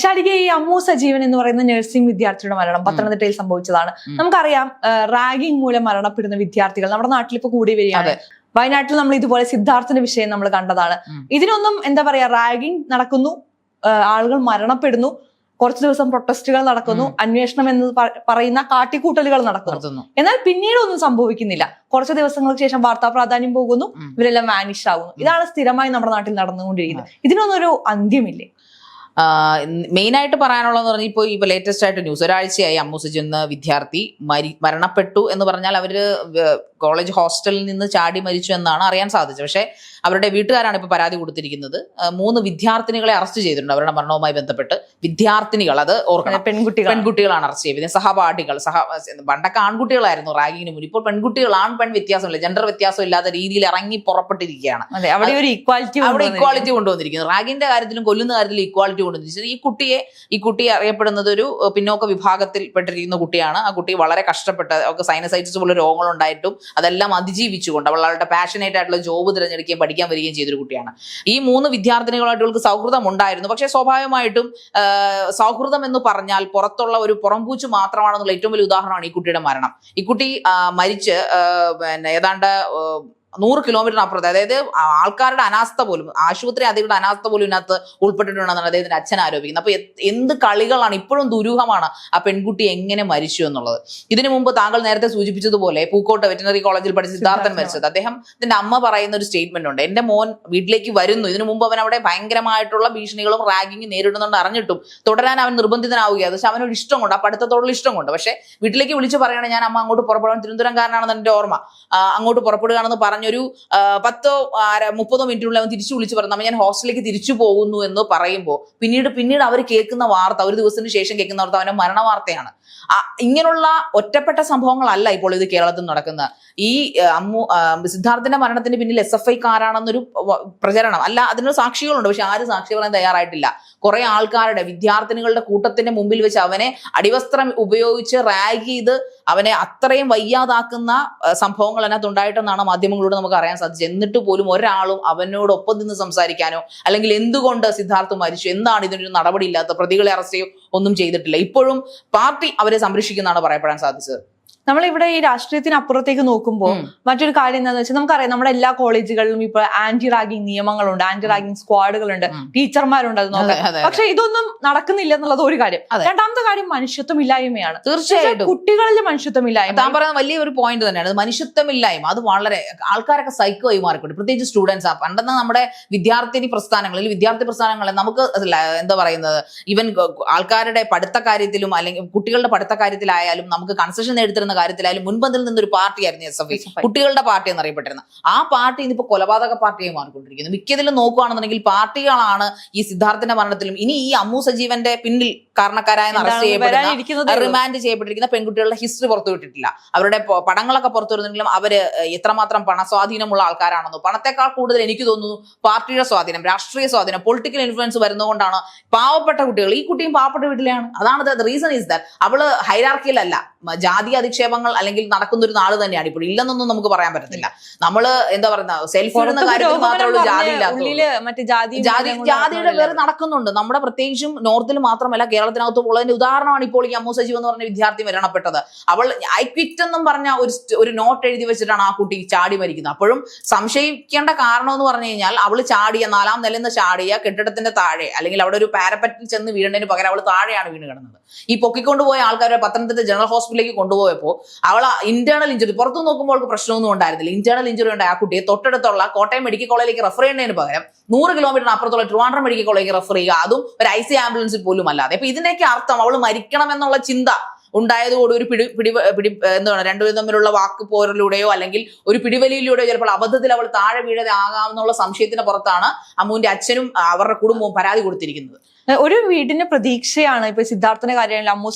ശാരിക ഈ അമ്മു സജീവൻ എന്ന് പറയുന്ന നഴ്സിംഗ് വിദ്യാർത്ഥിയുടെ മരണം പത്തനംതിട്ടയിൽ സംഭവിച്ചതാണ്. നമുക്കറിയാം റാഗിംഗ് മൂലം മരണപ്പെടുന്ന വിദ്യാർത്ഥികൾ നമ്മുടെ നാട്ടിൽ ഇപ്പൊ കൂടി വരികയാണ്. വയനാട്ടിൽ നമ്മൾ ഇതുപോലെ സിദ്ധാർത്ഥന്റെ വിഷയം നമ്മൾ കണ്ടതാണ്. ഇതിനൊന്നും എന്താ പറയാ റാഗിംഗ് നടക്കുന്നു ആളുകൾ മരണപ്പെടുന്നു കുറച്ചു ദിവസം പ്രൊട്ടസ്റ്റുകൾ നടക്കുന്നു അന്വേഷണം എന്ന് പറയുന്ന കാട്ടിക്കൂട്ടലുകൾ നടക്കുന്നു. എന്നാൽ പിന്നീട് ഒന്നും സംഭവിക്കുന്നില്ല. കുറച്ച് ദിവസങ്ങൾക്ക് ശേഷം വാർത്താ പ്രാധാന്യം പോകുന്നു ഇവരെല്ലാം വാനിഷ് ആകുന്നു ഇതാണ് സ്ഥിരമായി നമ്മുടെ നാട്ടിൽ നടന്നുകൊണ്ടിരിക്കുന്നത്. ഇതിനൊന്നും ഒരു അന്ത്യമില്ലേ? മെയിൻ ആയിട്ട് പറയാനുള്ളതെന്ന് പറഞ്ഞാൽ ഇപ്പോൾ ഇപ്പോൾ ലേറ്റസ്റ്റ് ആയിട്ട് ന്യൂസ് ഒരാഴ്ചയായി അമ്മൂസജി എന്ന വിദ്യാർത്ഥി മരി മരണപ്പെട്ടു എന്ന് പറഞ്ഞാൽ അവർ കോളേജ് ഹോസ്റ്റലിൽ നിന്ന് ചാടി മരിച്ചു എന്നാണ് അറിയാൻ സാധിച്ചത്. പക്ഷേ അവരുടെ വീട്ടുകാരാണ് ഇപ്പോൾ പരാതി കൊടുത്തിരിക്കുന്നത്. മൂന്ന് വിദ്യാർത്ഥിനികളെ അറസ്റ്റ് ചെയ്തിട്ടുണ്ട് അവരുടെ മരണവുമായി ബന്ധപ്പെട്ട്. വിദ്യാർത്ഥിനികൾ അത് ഓർക്കണം. പെൺകുട്ടികൾ. പെൺകുട്ടികളാണ് അറസ്റ്റ് ചെയ്തത്. സഹപാഠികൾ സഹ പണ്ടൊക്കെ ആൺകുട്ടികളായിരുന്നു റാഗിങ്ങിന് മുന്നിൽ. ഇപ്പോൾ പെൺകുട്ടികൾ ആൺ പെൺ വ്യത്യാസമില്ല. ജെൻഡർ വ്യത്യാസം ഇല്ലാത്ത രീതിയിൽ ഇറങ്ങി പുറപ്പെട്ടിരിക്കുകയാണ്. അവിടെ ഒരു ഇക്വാലിറ്റി അവിടെ ഇക്വാളിറ്റി കൊണ്ടുവന്നിരിക്കുന്നത് റാഗിന്റെ കാര്യത്തിലും കൊല്ലുന്ന കാര്യത്തിലും ഇക്വാളിറ്റി കൊണ്ടുവന്നിരിക്കുന്നത് ഈ കുട്ടിയെ ഈ കുട്ടി അറിയപ്പെടുന്നത് ഒരു പിന്നോക്ക വിഭാഗത്തിൽ പെട്ടിരിക്കുന്ന കുട്ടിയാണ്. ആ കുട്ടി വളരെ കഷ്ടപ്പെട്ട അവർക്ക് സൈനസൈറ്റിസ് പോലുള്ള രോഗങ്ങൾ ഉണ്ടായിട്ടും അതെല്ലാം അതിജീവിച്ചുകൊണ്ട് അവൾ അവളുടെ പാഷനേറ്റ് ആയിട്ടുള്ള ജോബ് തിരഞ്ഞെടുക്കുകയും പഠിക്കാൻ വരികയും ചെയ്തൊരു കുട്ടിയാണ്. ഈ മൂന്ന് വിദ്യാർത്ഥിനികളായിട്ട് അവൾക്ക് സൗഹൃദം ഉണ്ടായിരുന്നു പക്ഷേ സ്വാഭാവികമായിട്ടും സൗഹൃദം എന്ന് പറഞ്ഞാൽ പുറത്തുള്ള ഒരു പുറംപൂച്ച് മാത്രമാണെന്നുള്ള ഏറ്റവും വലിയ ഉദാഹരണമാണ് ഈ കുട്ടിയുടെ മരണം. ഈ കുട്ടി മരിച്ച് പിന്നെ ഏതാണ്ട് നൂറ് കിലോമീറ്റർ അപ്പുറത്ത് അതായത് ആൾക്കാരുടെ അനാസ്ഥ പോലും ആശുപത്രി അധികൃതരുടെ അനാസ്ഥ പോലും ഇതിനകത്ത് ഉൾപ്പെട്ടിട്ടുണ്ടെന്നാണ് അദ്ദേഹത്തിന്റെ അച്ഛൻ ആരോപിക്കുന്നത്. അപ്പൊ എന്ത് കളികളാണ് ഇപ്പോഴും ദുരൂഹമാണ് ആ പെൺകുട്ടി എങ്ങനെ മരിച്ചു എന്നുള്ളത്. ഇതിനു മുമ്പ് താങ്കൾ നേരത്തെ സൂചിപ്പിച്ചതുപോലെ പൂക്കോട്ട് വെറ്റിനറി കോളേജിൽ പഠിച്ച സിദ്ധാർത്ഥൻ. മരിച്ചത്. അദ്ദേഹം ഇതിന്റെ അമ്മ പറയുന്ന ഒരു സ്റ്റേറ്റ്മെന്റ് ഉണ്ട്. എന്റെ മോൻ വീട്ടിലേക്ക് വരുന്നു. ഇതിനു മുമ്പ് അവൻ അവിടെ ഭയങ്കരമായിട്ടുള്ള ഭീഷണികളും റാഗിങ്ങും നേരിടുന്നുണ്ട് അറിഞ്ഞിട്ടും. തുടരാൻ അവൻ നിർബന്ധിതനാവുകയാണ്. പക്ഷെ അവനൊരു ഇഷ്ടം കൊണ്ട് ആ പഠിത്തത്തോടുള്ള ഇഷ്ടം കൊണ്ട് പക്ഷെ വീട്ടിലേക്ക് വിളിച്ചു പറയുകയാണ് ഞാൻ അമ്മ അങ്ങോട്ട് പുറപ്പെടാൻ തിരുവനന്തപുരംകാരനാണെന്ന് എന്റെ ഓർമ്മ. അങ്ങോട്ട് പുറപ്പെടുകയാണെന്ന് പറഞ്ഞൊരു പത്തോ മുപ്പതോ മിനിറ്റിനുള്ളിൽ അവൻ തിരിച്ചു വിളിച്ച് പറഞ്ഞു നമ്മൾ ഞാൻ ഹോസ്റ്റലിലേക്ക് തിരിച്ചു പോകുന്നു എന്ന് പറയുമ്പോൾ പിന്നീട് പിന്നീട് അവർ കേൾക്കുന്ന വാർത്ത ഒരു ദിവസത്തിന് ശേഷം കേൾക്കുന്ന വാർത്ത അവന്റെ മരണ വാർത്തയാണ് ഇങ്ങനെയുള്ള ഒറ്റപ്പെട്ട സംഭവങ്ങളല്ല ഇപ്പോൾ ഇത് കേരളത്തിൽ നടക്കുന്നത്. ഈ അമ്മു സിദ്ധാർത്ഥന്റെ മരണത്തിന് പിന്നിൽ എസ് എഫ് ഐക്കാരാണെന്നൊരു പ്രചരണം. അല്ല അതിനൊരു സാക്ഷികളുണ്ട് പക്ഷെ ആരും സാക്ഷി പറയാൻ തയ്യാറായിട്ടില്ല. കുറെ ആൾക്കാരുടെ വിദ്യാർത്ഥിനികളുടെ കൂട്ടത്തിന്റെ മുമ്പിൽ വെച്ച് അവനെ അടിവസ്ത്രം ഉപയോഗിച്ച് റാഗ് ചെയ്ത് അവനെ അത്രയും വയ്യാതാക്കുന്ന സംഭവങ്ങൾ അതിനകത്ത് ഉണ്ടായിട്ടെന്നാണ് മാധ്യമങ്ങളോട് നമുക്ക് അറിയാൻ സാധിച്ചത്. എന്നിട്ട് പോലും ഒരാളും അവനോടൊപ്പം നിന്ന് സംസാരിക്കാനോ അല്ലെങ്കിൽ എന്തുകൊണ്ട് സിദ്ധാർത്ഥ് മരിച്ചു എന്താണ് ഇതിനൊരു നടപടി ഇല്ലാത്ത പ്രതികളെ അറസ്റ്റ് ചെയ്യുകയോ ഒന്നും ചെയ്തിട്ടില്ല. ഇപ്പോഴും പാർട്ടി അവരെ സംരക്ഷിക്കുന്നതാണ് പറയപ്പെടാൻ സാധിച്ചത്. നമ്മളിവിടെ ഈ രാഷ്ട്രീയത്തിന് അപ്പുറത്തേക്ക് നോക്കുമ്പോൾ മറ്റൊരു കാര്യം എന്താണെന്ന് വെച്ചാൽ നമുക്കറിയാം നമ്മുടെ എല്ലാ കോളേജുകളിലും ഇപ്പൊ ആന്റി റാഗിങ് നിയമങ്ങളുണ്ട് ആന്റി റാഗിങ് സ്ക്വാഡുകളുണ്ട് ടീച്ചർമാരുണ്ട് അത് നോക്കാൻ അതെ. പക്ഷെ ഇതൊന്നും നടക്കുന്നില്ല എന്നുള്ളത് ഒരു കാര്യം. രണ്ടാമത്തെ കാര്യം മനുഷ്യത്വമില്ലായ്മയാണ്. തീർച്ചയായിട്ടും. കുട്ടികളിൽ മനുഷ്യത്വമില്ലായ്മ. താൻ പറയുന്ന വലിയ ഒരു പോയിന്റ് തന്നെയാണ്. അത് മനുഷ്യത്വമില്ലായ്മ. അത് വളരെ ആൾക്കാരൊക്കെ സൈക്കോ ആയി മാറിക്കൊണ്ട് പ്രത്യേകിച്ച് സ്റ്റുഡൻസ് ആ. പണ്ടെന്ന് നമ്മുടെ വിദ്യാർത്ഥിനി പ്രസ്ഥാനങ്ങളിൽ വിദ്യാർത്ഥി പ്രസ്ഥാനങ്ങളിൽ നമുക്ക് എന്താ പറയുന്നത്? ഈവൻ ആൾക്കാരുടെ പഠിത്ത കാര്യത്തിലും അല്ലെങ്കിൽ കുട്ടികളുടെ പഠിത്ത കാര്യത്തിലായാലും നമുക്ക് കൺസെഷൻ നേടിത്തരുന്ന കാര്യത്തിലായാലും മുൻപന്തിൽ നിന്നൊരു പാർട്ടിയായിരുന്നു എസ് എഫ് ഐ. കുട്ടികളുടെ പാർട്ടി എന്നറിയപ്പെട്ടിരുന്നത്. ആ പാർട്ടി ഇന്നിപ്പോ കൊലപാതക പാർട്ടിയായി മാറിക്കൊണ്ടിരിക്കുന്നു. മിക്കതിലും നോക്കുകയാണെന്നുണ്ടെങ്കിൽ പാർട്ടികളാണ് ഈ സിദ്ധാർത്ഥന്റെ മരണത്തിലും ഇനി ഈ അമ്മു സജീവന്റെ പിന്നിൽ കാരണക്കാരായ അറസ്റ്റ് ചെയ്യപ്പെടുന്ന റിമാൻഡ് ചെയ്യപ്പെട്ടിരിക്കുന്ന പെൺകുട്ടികളുടെ ഹിസ്റ്ററി പുറത്തുവിട്ടിട്ടില്ല അവരുടെ പടങ്ങളൊക്കെ പുറത്തു വരുന്നെങ്കിലും അവർ എത്രമാത്രം പണസ്വാധീനമുള്ള ആൾക്കാരാണെന്നു പണത്തെക്കാൾ കൂടുതൽ എനിക്ക് തോന്നുന്നു പാർട്ടിയുടെ സ്വാധീനം രാഷ്ട്രീയ സ്വാധീനം പൊളിറ്റിക്കൽ ഇൻഫ്ലുവൻസ് വരുന്നതുകൊണ്ടാണ് പാവപ്പെട്ട കുട്ടികൾ. ഈ കുട്ടിയും പാവപ്പെട്ട വീട്ടിലെയാണ്. അതാണ് റീസൺ ഈസ് ദാറ്റ് അവൾ ഹൈരാർക്കിയിലല്ല ജാതി അധിക്ഷേപങ്ങൾ അല്ലെങ്കിൽ നടക്കുന്ന ഒരു നാട് തന്നെയാണ്. ഇപ്പോൾ ഇല്ലെന്നൊന്നും നമുക്ക് പറയാൻ പറ്റത്തില്ല. നമ്മൾ എന്താ പറയുന്ന സെൽഫി ഇടുന്ന കാര്യത്തിൽ മാത്രമേ ജാതി ജാതി ജാതിയുടെ പേര് നടക്കുന്നുണ്ട്. നമ്മുടെ പ്രത്യേകിച്ചും നോർത്തിൽ മാത്രമല്ല കേരളത്തിനകത്ത് ഉള്ളതിന്റെ ഉദാഹരണമാണ് ഇപ്പോൾ ഈ അമ്മു എന്ന് പറഞ്ഞ വിദ്യാർത്ഥി മരണപ്പെട്ടത്. അവൾ ഐ ക്വിറ്റ് എന്നും പറഞ്ഞ ഒരു ഒരു നോട്ട് എഴുതി വെച്ചിട്ടാണ് ആ കുട്ടി ചാടി മരിക്കുന്നത്. അപ്പോഴും സംശയിക്കേണ്ട കാരണം എന്ന് പറഞ്ഞു കഴിഞ്ഞാൽ അവൾ ചാടിയ നാലാം നിലന്ന് ചാടിയ കെട്ടിടത്തിന്റെ താഴെ അല്ലെങ്കിൽ അവിടെ ഒരു പാരപ്പറ്റിൽ ചെന്ന് വീഴുന്നതിന് പകരം അവൾ താഴെയാണ് വീണ് കിടന്നത്. ഈ പൊക്കിക്കൊണ്ടുപോയ ആൾക്കാരെ പത്തനംതിട്ട ജനറൽ ഹോസ്പിറ്റലിലേക്ക് കൊണ്ടുപോയപ്പോൾ അവൾ ഇന്റേണൽ ഇഞ്ചുറി പുറത്തു നോക്കുമ്പോൾ അവൾക്ക് പ്രശ്നമൊന്നും ഉണ്ടായിരുന്നില്ല. ഇന്റേണൽ ഇഞ്ചുറി ഉണ്ടായ ആ കുട്ടിയെ തൊട്ടടുത്തുള്ള കോട്ടയം മെഡിക്കൽ കോളേജിലേക്ക് റെഫർ ചെയ്യുന്നതിന് പകരം നൂറ് കിലോമീറ്റർ അപ്പുറത്തുള്ള ട്രിവാൻഡ്രം മെഡിക്കൽ കോളേജിലേക്ക് റെഫർ ചെയ്യുക. അതും ഒരു ഐ സി ആംബുലൻസിൽ പോലും അല്ലാതെ അപ്പൊ ഇതിന്റെയൊക്കെ അർത്ഥം അവൾ മരിക്കണം എന്നുള്ള ചിന്ത ഉണ്ടായതോട് ഒരു പിടി പിടി പിടി എന്താണ് രണ്ടുപേരും തമ്മിലുള്ള വാക്ക് പോരലൂടെയോ അല്ലെങ്കിൽ ഒരു പിടിവലിയിലൂടെയോ ചിലപ്പോൾ അബദ്ധത്തിൽ അവൾ താഴെ വീഴാതെ ആകാമെന്നുള്ള സംശയത്തിന് പുറത്താണ് അമ്മുവിന്റെ അച്ഛനും അവരുടെ കുടുംബവും പരാതി കൊടുത്തിരിക്കുന്നത്. ഒരു വീടിന്റെ പ്രതീക്ഷയാണ് ഇപ്പൊ സിദ്ധാർത്ഥന കാര്യങ്ങളിൽ അമ്മു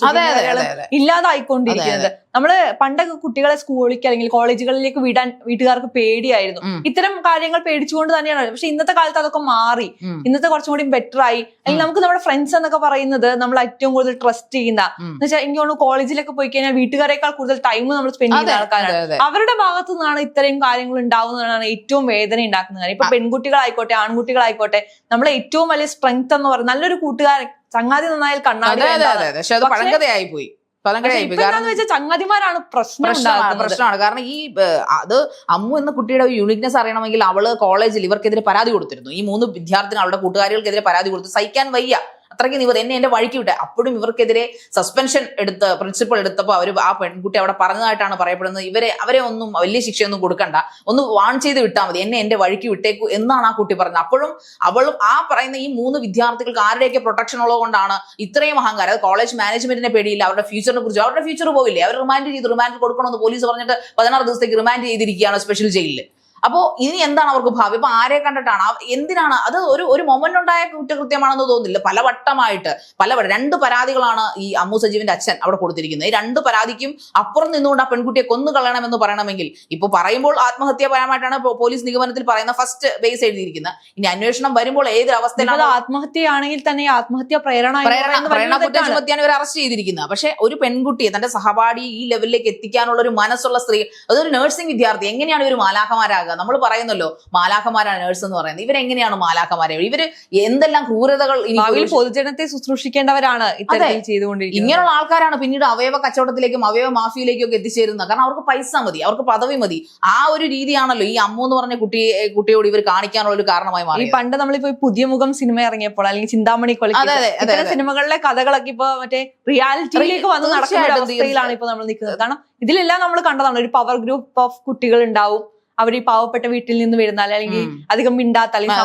ഇല്ലാതായിക്കൊണ്ടിരിക്കുന്നത്. നമ്മൾ പണ്ടൊക്കെ കുട്ടികളെ സ്കൂളിലേക്ക് അല്ലെങ്കിൽ കോളേജുകളിലേക്ക് വിടാൻ വീട്ടുകാർക്ക് പേടിയായിരുന്നു. ഇത്തരം കാര്യങ്ങൾ പേടിച്ചുകൊണ്ട് തന്നെയാണ്. പക്ഷെ ഇന്നത്തെ കാലത്ത് അതൊക്കെ മാറി. ഇന്നത്തെ കുറച്ചും കൂടി ബെറ്റർ ആയി. അല്ലെങ്കിൽ നമുക്ക് നമ്മുടെ ഫ്രണ്ട്സ് എന്നൊക്കെ പറയുന്നത് നമ്മൾ ഏറ്റവും കൂടുതൽ ട്രസ്റ്റ് ചെയ്യുന്ന. എന്ന് വെച്ചാൽ എനിക്ക് തോന്നുന്നു കോളേജിലൊക്കെ പോയി കഴിഞ്ഞാൽ വീട്ടുകാരെക്കാൾ കൂടുതൽ ടൈം നമ്മൾ സ്പെൻഡ് ചെയ്യുന്ന ആൾക്കാരാണ്. അവരുടെ ഭാഗത്തു നിന്നാണ് ഇത്രയും കാര്യങ്ങൾ ഉണ്ടാവുന്നതാണ് ഏറ്റവും വേദന ഉണ്ടാക്കുന്ന കാര്യം ഇപ്പൊ പെൺകുട്ടികളായിക്കോട്ടെ ആൺകുട്ടികളായിക്കോട്ടെ നമ്മളെ ഏറ്റവും വലിയ സ്ട്രെങ്ത് എന്ന് പറയുന്നത് നല്ലൊരു കൂട്ടുകാരൻ ചങ്ങാതി നന്നായാൽ കണ്ണാടി അത് പക്ഷേ- പോയി. വെച്ചാൽ ചങ്ങാതിമാരാണ് പ്രശ്നം പ്രശ്നമാണ് കാരണം ഈ അത് അമ്മു എന്ന കുട്ടിയുടെ യൂണിക്നെസ് അറിയണമെങ്കിൽ അവൾ കോളേജിൽ ഇവർക്കെതിരെ പരാതി കൊടുത്തിരുന്നു. ഈ മൂന്ന് വിദ്യാർത്ഥികൾ അവളുടെ കൂട്ടുകാരികൾക്കെതിരെ പരാതി കൊടുത്തു സഹിക്കാൻ വയ്യ. അത്രയ്ക്ക് നിവർ എന്നെ എന്റെ വഴിക്ക് വിട്ടെ. അപ്പോഴും ഇവർക്കെതിരെ സസ്പെൻഷൻ എടുത്ത് പ്രിൻസിപ്പൾ എടുത്തപ്പോൾ അവർ ആ പെൺകുട്ടി അവിടെ പറഞ്ഞതായിട്ടാണ് പറയപ്പെടുന്നത്. ഇവരെ അവരെ ഒന്നും വലിയ ശിക്ഷയൊന്നും കൊടുക്കണ്ട. ഒന്ന് വാൺ ചെയ്ത് വിട്ടാൽ മതി. എന്നെ എന്റെ വഴിക്ക് വിട്ടേക്കു എന്നാണ് ആ കുട്ടി പറഞ്ഞത്. അപ്പോഴും അവളും ആ പറയുന്ന ഈ മൂന്ന് വിദ്യാർത്ഥികൾക്ക് ആരുടെയൊക്കെ പ്രൊട്ടക്ഷൻ ഉള്ളത് കൊണ്ടാണ് ഇത്രയും അഹങ്കാരം? അത് കോളേജ് മാനേജ്മെന്റിനെ പേടിയില്ല. അവരുടെ ഫ്യൂച്ചറിനെ കുറിച്ച് അവരുടെ ഫ്യൂച്ചർ പോയില്ലേ അവർ റിമാൻഡ് ചെയ്ത് റിമാൻഡ് കൊടുക്കണമെന്ന് പോലീസ് പറഞ്ഞിട്ട് പതിനാറ് ദിവസത്തേക്ക് റിമാൻഡ് ചെയ്തിരിക്കുകയാണ് സ്പെഷ്യൽ ജയിലിൽ അപ്പോ ഇനി എന്താണ് അവർക്ക് ഭാവി? ഇപ്പൊ ആരെ കണ്ടിട്ടാണ്? എന്തിനാണ്? അത് ഒരു ഒരു മൊമെന്റ് ഉണ്ടായ കുറ്റകൃത്യമാണെന്ന് തോന്നുന്നില്ല. പലവട്ടമായിട്ട് പല രണ്ട് പരാതികളാണ് ഈ അമ്മു സജീവിന്റെ അച്ഛൻ അവിടെ കൊടുത്തിരിക്കുന്നത്. ഈ രണ്ട് പരാതിക്കും അപ്പുറം നിന്നുകൊണ്ട് ആ പെൺകുട്ടിയെ കൊന്നു കളയണമെന്ന് പറയണമെങ്കിൽ ഇപ്പൊ പറയുമ്പോൾ ആത്മഹത്യാപരമായിട്ടാണ് പോലീസ് നിഗമനത്തിൽ പറയുന്ന ഫസ്റ്റ് ബേസ് എഴുതിയിരിക്കുന്നത്. ഇനി അന്വേഷണം വരുമ്പോൾ ഏത് അവസ്ഥയിലാണ് ആത്മഹത്യയാണെങ്കിൽ തന്നെ ആത്മഹത്യ പ്രേരണ പ്രേരണ കുറ്റം ചുമത്തിയാണ് ഇവർ അറസ്റ്റ് ചെയ്തിരിക്കുന്നത്. പക്ഷെ ഒരു പെൺകുട്ടിയെ തന്റെ സഹപാഠി ഈ ലെവലിലേക്ക് എത്തിക്കാനുള്ള ഒരു മനസ്സുള്ള സ്ത്രീ അതൊരു നഴ്സിംഗ് വിദ്യാർത്ഥി എങ്ങനെയാണ് ഇവർ മാലാഖമാരാകുക നമ്മൾ പറയുന്നല്ലോ മാലാഖമാരാണ് നേഴ്സ് എന്ന് പറയുന്നത്. ഇവരെങ്ങനെയാണ് മാലാഖമാരെ? ഇവർ എന്തെല്ലാം ക്രൂരതകൾ പൊതുജനത്തെ ശുശ്രൂഷിക്കേണ്ടവരാണ് ഇങ്ങനെയുള്ള ആൾക്കാരാണ് പിന്നീട് അവയവ കച്ചവടത്തിലേക്കും അവയവ മാഫിയയിലേക്കും ഒക്കെ എത്തിച്ചേരുന്നത്. കാരണം അവർക്ക് പൈസ മതി അവർക്ക് പദവി മതി. ആ ഒരു രീതിയാണല്ലോ ഈ അമ്മു എന്ന് പറഞ്ഞ കുട്ടിയെ കുട്ടിയോട് ഇവർ കാണിക്കാനുള്ള ഒരു കാരണമായി മാറി പണ്ട് നമ്മളിപ്പോ പുതിയ മുഖം സിനിമ ഇറങ്ങിയപ്പോൾ അല്ലെങ്കിൽ ചിന്താമണി ഇത്തരം സിനിമകളിലെ കഥകളൊക്കെ ഇപ്പൊ മറ്റേ റിയാലിറ്റിയിലേക്ക് വന്ന് നടക്കുന്ന അവസ്ഥയിലാണ് ഇപ്പൊ നമ്മൾ നിൽക്കുന്നത്. കാരണം ഇതിലെല്ലാം നമ്മൾ കണ്ടതാണ് ഒരു പവർ ഗ്രൂപ്പ് ഓഫ് കുട്ടികൾ ഉണ്ടാവും. അവർ ഈ പാവപ്പെട്ട വീട്ടിൽ നിന്ന് വരുന്ന അല്ലെങ്കിൽ അധികം മിണ്ടാത്ത അല്ലെങ്കിൽ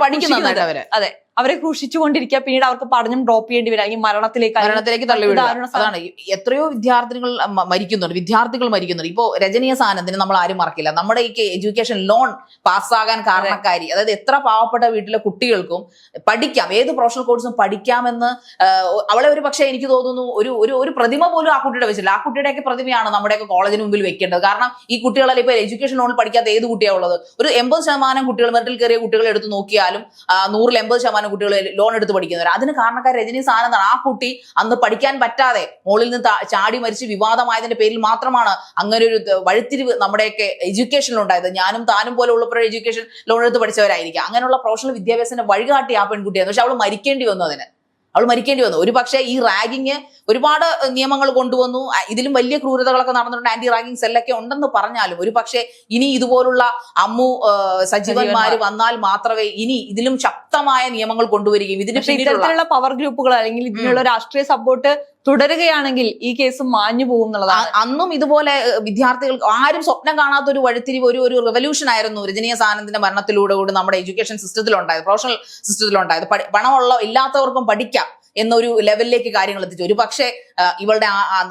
പഠിക്കുന്നത് അതെ, അവർ ക്രൂശിച്ചുകൊണ്ടിരിക്കുക പിന്നീട് അവർക്ക് പഠനം ഡ്രോപ്പ് ചെയ്യേണ്ടി അല്ലെങ്കിൽ മരണത്തിലേക്ക് മരണത്തിലേക്ക് തള്ളിവിടുക. അതാണ്. എത്രയോ വിദ്യാർത്ഥികൾ മരിക്കുന്നുണ്ട്. വിദ്യാർത്ഥികൾ മരിക്കുന്നുണ്ട്. ഇപ്പോ രജനീയ സാനന്ദിന് നമ്മൾ ആരും മറക്കില്ല. നമ്മുടെ ഈ എഡ്യൂക്കേഷൻ ലോൺ പാസ്സാകാൻ കാരണക്കാരി അതായത് എത്ര പാവപ്പെട്ട വീട്ടിലെ കുട്ടികൾക്കും പഠിക്കാം. ഏത് പ്രൊഫഷണൽ കോഴ്സും പഠിക്കാമെന്ന് അവളെ ഒരു പക്ഷേ എനിക്ക് തോന്നുന്നു ഒരു ഒരു ഒരു പ്രതിമ പോലും ആ കുട്ടിയുടെ വെച്ചില്ല ആ കുട്ടിയുടെയൊക്കെ പ്രതിമയാണ് നമ്മുടെയൊക്കെ കോളേജിന് മുമ്പിൽ വെക്കേണ്ടത്. കാരണം ഈ കുട്ടികളെ ഇപ്പോൾ എഡ്യൂക്കേഷൻ ലോൺ പഠിക്കാത്ത ഏത് കുട്ടിയാണ് ഉള്ളത്? ഒരു എൺപത് ശതമാനം കുട്ടികൾ മെറിറ്റിൽ കയറിയ കുട്ടികളെ എടുത്ത് നോക്കിയാലും നൂറിൽ എൺപത് ശതമാനം കുട്ടികൾ ലോൺ എടുത്ത് പഠിക്കുന്നവർ അതിന് കാരണക്കാർ രജനി സാനന്ദാണ് ആ കുട്ടി അന്ന് പഠിക്കാൻ പറ്റാതെ മുകളിൽ നിന്ന് ചാടി മരിച്ച് വിവാദമായതിന്റെ പേരിൽ മാത്രമാണ് അങ്ങനെ ഒരു വഴിത്തിരിവ് നമ്മുടെയൊക്കെ എഡ്യൂക്കേഷനിൽ ഉണ്ടായത്. ഞാനും താനും പോലെ ഉള്ളപ്പോഴും എഡ്യൂക്കേഷൻ ലോൺ എടുത്ത് പഠിച്ചവരായിരിക്കും അങ്ങനെയുള്ള പ്രൊഫഷണൽ വിദ്യാഭ്യാസത്തിന്റെ വഴികാട്ടി ആ പെൺകുട്ടിയാണ് പക്ഷെ അവൾ മരിക്കേണ്ടി വന്നു അതിന്. അവൾ മരിക്കേണ്ടി വന്നു. ഒരു പക്ഷേ ഈ റാഗിങ് ഒരുപാട് നിയമങ്ങൾ കൊണ്ടുവന്നു. ഇതിലും വലിയ ക്രൂരതകളൊക്കെ നടന്നിട്ടുണ്ട്. ആന്റി റാഗിങ് സെല്ലൊക്കെ ഉണ്ടെന്ന് പറഞ്ഞാലും ഒരു പക്ഷേ ഇനി ഇതുപോലുള്ള അമ്മു സജീവന്മാർ സജീവന്മാര് വന്നാൽ മാത്രമേ ഇനി ഇതിലും ശക്തമായ നിയമങ്ങൾ കൊണ്ടുവരികയും ഇതിന് ഇത്തരത്തിലുള്ള പവർ ഗ്രൂപ്പുകൾ അല്ലെങ്കിൽ ഇതിനുള്ള രാഷ്ട്രീയ സപ്പോർട്ട് തുടരുകയാണെങ്കിൽ ഈ കേസ് മാഞ്ഞു പോകും എന്നുള്ളതാണ് അന്നും ഇതുപോലെ വിദ്യാർത്ഥികൾക്ക് വിദ്യാർത്ഥികൾ ആരും സ്വപ്നം കാണാത്ത ഒരു വഴിത്തിരിവ് ഒരു ഒരു റെവല്യൂഷൻ ആയിരുന്നു രജനീയ സാനന്ദിന്റെ മരണത്തിലൂടെ കൂടി നമ്മുടെ എഡ്യൂക്കേഷൻ സിസ്റ്റത്തിലുണ്ടായത് പ്രൊഫഷണൽ സിസ്റ്റത്തിലുണ്ടായത് പണമുള്ള ഇല്ലാത്തവർക്കും പഠിക്കാം. എന്നൊരു ലെവലിലേക്ക് കാര്യങ്ങൾ എത്തിച്ചു. ഒരു പക്ഷേ ഇവളുടെ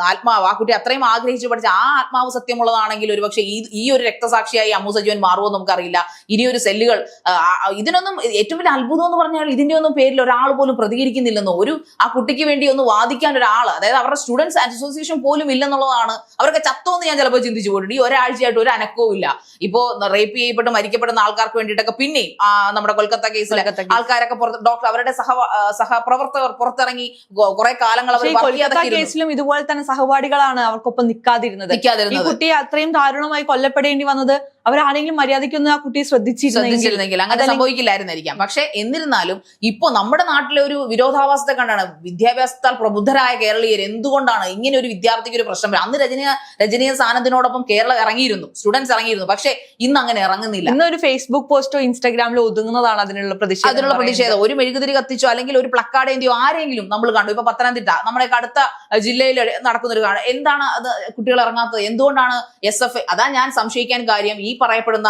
ആത്മാവ് ആ കുട്ടി അത്രയും ആഗ്രഹിച്ചു പഠിച്ച ആ ആത്മാവ് സത്യമുള്ളതാണെങ്കിൽ ഒരു പക്ഷേ ഈ ഈ ഒരു രക്തസാക്ഷിയായി അമ്മു സജീവൻ മാറുമെന്ന് നമുക്കറിയില്ല. ഇനിയൊരു സെല്ലുകൾ ഇതിനൊന്നും ഏറ്റവും വലിയ അത്ഭുതം എന്ന് പറഞ്ഞാൽ ഇതിന്റെ ഒന്നും പേരിൽ ഒരാൾ പോലും പ്രതികരിക്കുന്നില്ലെന്നോ ഒരു ആ കുട്ടിക്ക് വേണ്ടി ഒന്ന് വാദിക്കാൻ ഒരാൾ അതായത് അവരുടെ സ്റ്റുഡൻസ് അസോസിയേഷൻ പോലും ഇല്ലെന്നുള്ളതാണ് അവരൊക്കെ ചത്തോ എന്ന് ഞാൻ ചിലപ്പോൾ ചിന്തിച്ചു പോയിട്ടുണ്ട്. ഈ ഒരാഴ്ചയായിട്ട് ഒരു അനക്കവും ഇല്ല. ഇപ്പോ റേപ്പ് ചെയ്യപ്പെട്ട് മരിക്കപ്പെടുന്ന ആൾക്കാർക്ക് വേണ്ടിയിട്ടൊക്കെ പിന്നെയും നമ്മുടെ കൊൽക്കത്ത കേസിലൊക്കെ ആൾക്കാരൊക്കെ പുറത്ത് ഡോക്ടർ അവരുടെ സഹ സഹപ്രവർത്തകർ പുറത്തിറങ്ങി കുറെ കാലങ്ങൾ. കേസിലും ഇതുപോലെ തന്നെ സഹപാഠികളാണ് അവർക്കൊപ്പം നിൽക്കാതിരുന്നത് ഈ കുട്ടിയെ അത്രയും ദാരുണമായി കൊല്ലപ്പെടേണ്ടി വന്നത് അവരാരെങ്കിലും മര്യാദയ്ക്കൊന്ന് ആ കുട്ടിയെ ശ്രദ്ധിച്ചിരുന്നെങ്കിൽ ശ്രദ്ധിച്ചിരുന്നെങ്കിൽ അങ്ങനെ സംഭവിക്കില്ലായിരുന്നിരിക്കാം പക്ഷെ എന്നിരുന്നാലും ഇപ്പൊ നമ്മുടെ നാട്ടിലെ ഒരു വിരോധാഭാസത്തെ കണ്ടാണ് വിദ്യാഭ്യാസത്താൽ പ്രബുദ്ധരായ കേരളീയർ എന്തുകൊണ്ടാണ് ഇങ്ങനെ ഒരു വിദ്യാർത്ഥിക്ക് ഒരു പ്രശ്നം അന്ന് രജനീയ രജനീയ സാനന്ദിനോടൊപ്പം കേരളം ഇറങ്ങിയിരുന്നു സ്റ്റുഡൻസ് ഇറങ്ങിയിരുന്നു. പക്ഷെ ഇന്ന് അങ്ങനെ ഇറങ്ങുന്നില്ല. ഇന്ന് ഒരു ഫേസ്ബുക്ക് പോസ്റ്റോ ഇൻസ്റ്റാഗ്രാമിലോ ഒതുങ്ങുന്നതാണ് അതിനുള്ള പ്രതിഷേധം അതിനുള്ള പ്രതിഷേധം. ഒരു മെഴുകുതിരി കത്തിച്ചോ അല്ലെങ്കിൽ ഒരു പ്ലക്കാർഡ് എന്തിയോ ആരെങ്കിലും നമ്മൾ കണ്ടു. ഇപ്പൊ പത്തനംതിട്ട നമ്മുടെ അടുത്ത ജില്ലയിൽ നടക്കുന്ന ഒരു കാര്യം എന്താണ് അത് കുട്ടികൾ ഇറങ്ങാത്തത്? എന്തുകൊണ്ടാണ് എസ് എഫ് അതാ ഞാൻ സംശയിക്കാൻ കാര്യം. ഈ പറയപ്പെടുന്ന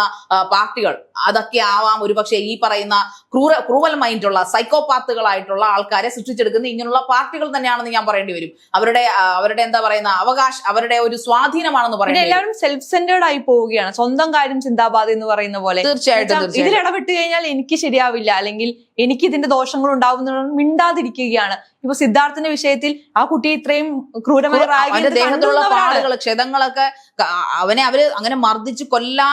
പാർട്ടികൾ. അതൊക്കെ ആവാം ഒരുപക്ഷെ ഈ പറയുന്ന ക്രൂര ക്രൂവൽ മൈൻഡുള്ള സൈക്കോപാത്തുകളായിട്ടുള്ള ആൾക്കാരെ സൃഷ്ടിച്ചെടുക്കുന്ന ഇങ്ങനെയുള്ള പാർട്ടികൾ തന്നെയാണെന്ന് ഞാൻ പറയേണ്ടി വരും. അവരുടെ അവരുടെ എന്താ പറയുന്ന അവകാശ അവരുടെ ഒരു സ്വാധീനമാണെന്ന് പറയുന്നത് എല്ലാവരും സെൽഫ് സെന്റേഡ് ആയി പോവുകയാണ്. സ്വന്തം കാര്യം ചിന്താബാധ എന്ന് പറയുന്ന പോലെ. തീർച്ചയായിട്ടും ഇതിൽ ഇടപെട്ട് കഴിഞ്ഞാൽ എനിക്ക് ശരിയാവില്ല. അല്ലെങ്കിൽ എനിക്ക് ഇതിന്റെ ദോഷങ്ങൾ ഉണ്ടാവുന്ന മിണ്ടാതിരിക്കുകയാണ്. ഇപ്പൊ സിദ്ധാർത്ഥന്റെ വിഷയത്തിൽ ആ കുട്ടി ഇത്രയും ക്രൂരമായ പാടുകൾ ക്ഷതങ്ങളൊക്കെ അവനെ അവർ അങ്ങനെ മർദ്ദിച്ച് കൊല്ലാ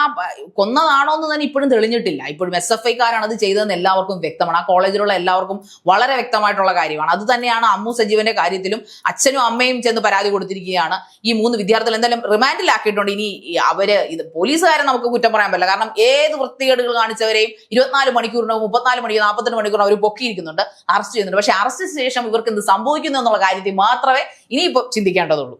കൊന്നതാണോ എന്ന് തന്നെ ഇപ്പോഴും തെളിഞ്ഞിട്ടില്ല. ഇപ്പോഴും എസ് എഫ് ഐക്കാരാണ് അത് ചെയ്തതെന്ന് എല്ലാവർക്കും വ്യക്തമാണ്. ആ കോളേജിലുള്ള എല്ലാവർക്കും വളരെ വ്യക്തമായിട്ടുള്ള കാര്യമാണ്. അത് തന്നെയാണ് അമ്മു സജീവന്റെ കാര്യത്തിലും അച്ഛനും അമ്മയും ചെന്ന് പരാതി കൊടുത്തിരിക്കുകയാണ്. ഈ മൂന്ന് വിദ്യാർത്ഥികൾ എന്തായാലും റിമാൻഡിലാക്കിയിട്ടുണ്ട്. ഇനി അവർ ഇത് പോലീസുകാരെ നമുക്ക് കുറ്റം പറയാൻ പറ്റില്ല. കാരണം ഏത് വൃത്തികേടുകൾ കാണിച്ചവരെയും ഇരുപത്തിനാല് മണിക്കൂറിനോ മുപ്പത്തിനാല് മണിക്കൂർ നാൽപ്പത്തെട്ട് മണിക്കൂറിനോ അവർ പൊക്കിയിരിക്കുന്നുണ്ട്. അറസ്റ്റ് ചെയ്യുന്നുണ്ട്. പക്ഷെ അറസ്റ്റ് ശേഷം ഇവർക്ക് എന്ത് സംഭവിക്കുന്നു എന്നുള്ള കാര്യത്തിൽ മാത്രമേ ഇനിയിപ്പോൾ ചിന്തിക്കേണ്ടതുള്ളൂ.